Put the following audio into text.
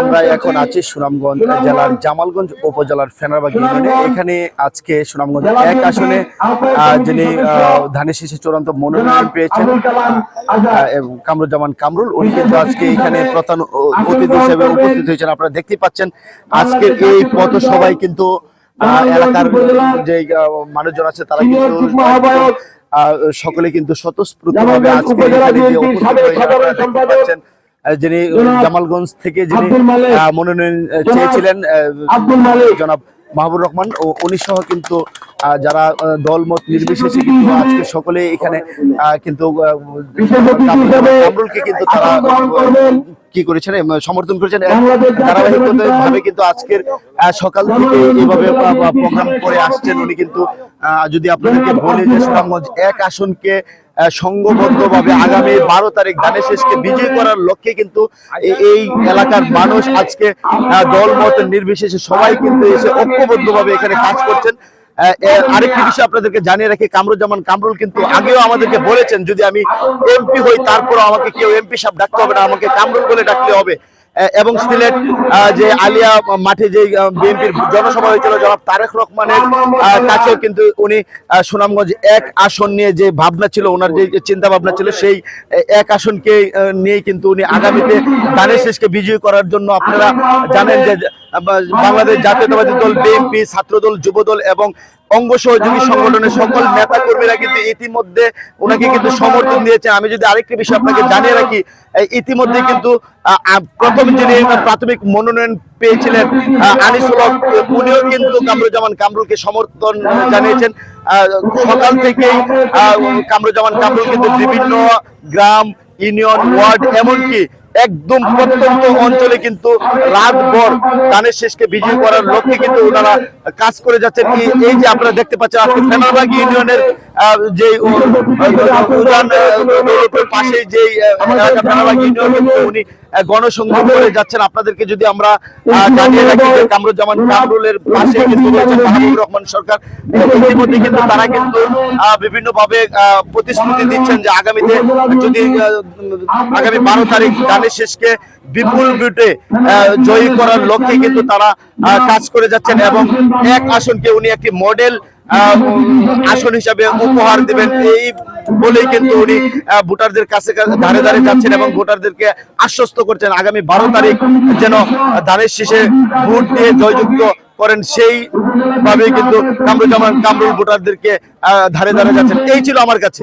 আমরা এখন আছি সুনামগঞ্জ জেলার জামালগঞ্জ উপজেলার ফেনারবাগ ইউনিয়নে। এখানে আজকে সুনামগঞ্জ এক আসনে যিনি ধানের শীষে চূড়ান্ত মনোনয়ন পেয়েছেন কামরুজ্জামান কামরুল উনি কিন্তু আজকে এখানে প্রধান অতিথি হিসেবে উপস্থিত হয়েছেন। আপনারা দেখতে পাচ্ছেন আজকের এই পথসভায় কিন্তু এলাকার যে মানুষজন আছে তারা কিন্তু আহ, সকলে কিন্তু স্বতঃস্ফূর্তভাবে আজকে উপস্থিত হয়েছে দেখতে পাচ্ছেন। যিনি জামালগঞ্জ থেকে যিনি মনোনয়ন চেয়েছিলেন জনাব মাহবুব রহমান ও উনি সহ কিন্তু যারা দলমত নির্বিশেষে কিন্তু আজকে সকলে এখানে কিন্তু কামরুলকে কিন্তু তারা কি করেছেন সমর্থন করেছেন ধারাবাহিকভাবে কিন্তু আজকের সকাল থেকে এইভাবে প্রোগ্রাম করে আসছেন উনি কিন্তু আহ, যদি আপনাদেরকে বলে যে সুনামগঞ্জ এক আসনকে সংঘবদ্ধভাবে আগামী বারো তারিখ ধানের বিজয় করার লক্ষ্যে কিন্তু এই এলাকার মানুষ আজকে দলমত নির্বিশেষে সবাই কিন্তু এসে ঐক্যবদ্ধভাবে এখানে কাজ করছেন। আরেকটি বিষয় আপনাদেরকে জানিয়ে রাখি, কামরুজ্জামান কামরুল কিন্তু আগেও আমাদেরকে বলেছেন, যদি আমি এমপি হই, তারপরও আমাকে কেউ এমপি সাহেব ডাকতে হবে না, আমাকে কামরুল বলে ডাকতে হবে। এবং সিলেট যে আলিয়া মাঠে যে বিএনপির জনসভা হয়েছিল, জনাব তারেক রহমানের কাছেও কিন্তু উনি সুনামগঞ্জ এক আসন নিয়ে যে ভাবনা ছিল, ওনার যে চিন্তা ভাবনা ছিল, সেই এক আসনকে নিয়ে কিন্তু উনি আগামীতে দানের শেষকে বিজয়ী করার জন্য আপনারা জানেন যে বাংলাদেশ জাতীয়তাবাদী দল, বিএনপি, ছাত্রদল, যুবদল এবং অঙ্গ সহযোগী সংগঠনের সকল নেতা কর্মীরা কিন্তু ইতিমধ্যে ওনাকে কিন্তু সমর্থন দিয়েছে। আমি যদি আরেকটি বিষয় আপনাকে জানিয়ে রাখি ইতিমধ্যে কিন্তু প্রথম যিনি প্রাথমিক মনোনয়ন পেয়েছিলেন আনিসুল হক, উনিও কিন্তু কামরুজ্জামান কামরুলকে সমর্থন জানিয়েছেন। সকাল থেকেই কামরুজ্জামান কামরুল কিন্তু বিভিন্ন গ্রাম, ইউনিয়ন, ওয়ার্ড, এমনকি একদম প্রত্যন্ত অঞ্চলে কিন্তু রাতভর ধানের শেষকে বিজয়ী করার লক্ষ্যে কিন্তু ওনারা কাজ করে যাচ্ছেন। কি এই যে আপনারা দেখতে পাচ্ছেন আজকে ফেনারবাগ ইউনিয়নের যে উ- উজান আহ, দৌলতের পাশে যে এলাকা ফেনারবাগ ইউনিয়ন উনি গণসংযোগ করে যাচ্ছেন। আপনাদেরকে যদি আমরা জানিয়ে রাখি যে কামরুজ্জামান কামরুলের পাশে কিন্তু রয়েছেন রহমান সরকার। ইতিমধ্যে কিন্তু তারা কিন্তু বিভিন্ন ভাবে প্রতিশ্রুতি দিচ্ছেন যে আগামীতে যদি আগামী বারো তারিখ ধানের শেষকে বিপুল আহ, জয়ী করার লক্ষ্যে কিন্তু তারা কাজ করে যাচ্ছেন। এবং এক আসনকে উনি একটি মডেল আসন হিসাবে উপহার দেবেন। এই বলেই কিন্তু উনি ভোটারদের কাছে ধারে ধারে যাচ্ছেন এবং ভোটারদেরকে আশ্বস্ত করছেন। আগামী বারো তারিখ যেন ধানের শেষে ভোট দিয়ে জয়যুক্ত করেন সেই ভাবে কিন্তু কামরুজ্জামান কামরুল ভোটারদেরকে ধারে ধারে যাচ্ছেন। এই ছিল আমার কাছে।